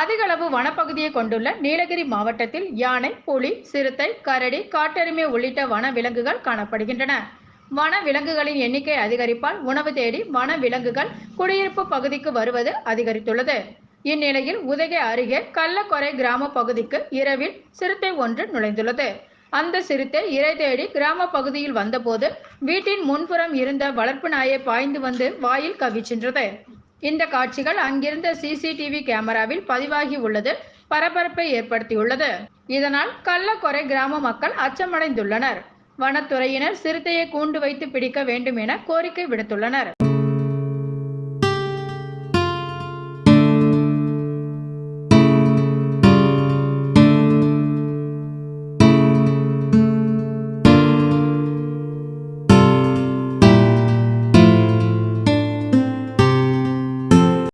அதிகளவு வனப்பகுதியை கொண்டுள்ள நீலகிரி மாவட்டத்தில் யானை புலி சிறுத்தை கரடி காட்டெருமை உள்ளிட்ட வன விலங்குகள் காணப்படுகின்றன. வன விலங்குகளின் எண்ணிக்கை அதிகரிப்பால் உணவு தேடி வன விலங்குகள் குடியிருப்பு பகுதிக்கு வருவது அதிகரித்துள்ளது. இந்நிலையில் உதகை அருகே கள்ளக்கொரை கிராம பகுதிக்கு இரவில் சிறுத்தை ஒன்று நுழைந்துள்ளது. அந்த சிறுத்தை இறை தேடி கிராம பகுதியில் வந்தபோது வீட்டின் முன்புறம் இருந்த வளர்ப்பு நாயை பாய்ந்து வந்து வாயில் கவிச்சென்றது இந்த காட்சிகள் அங்கிருந்த சிசிடிவி கேமராவில் பதிவாகி உள்ளது பரபரப்பை ஏற்படுத்தியுள்ளது. இதனால் கள்ளக்கொரை கிராம மக்கள் அச்சமடைந்துள்ளனர். வனத்துறையினர் சிறுத்தையை கூண்டு வைத்து பிடிக்க வேண்டும் என கோரிக்கை விடுத்துள்ளனர்.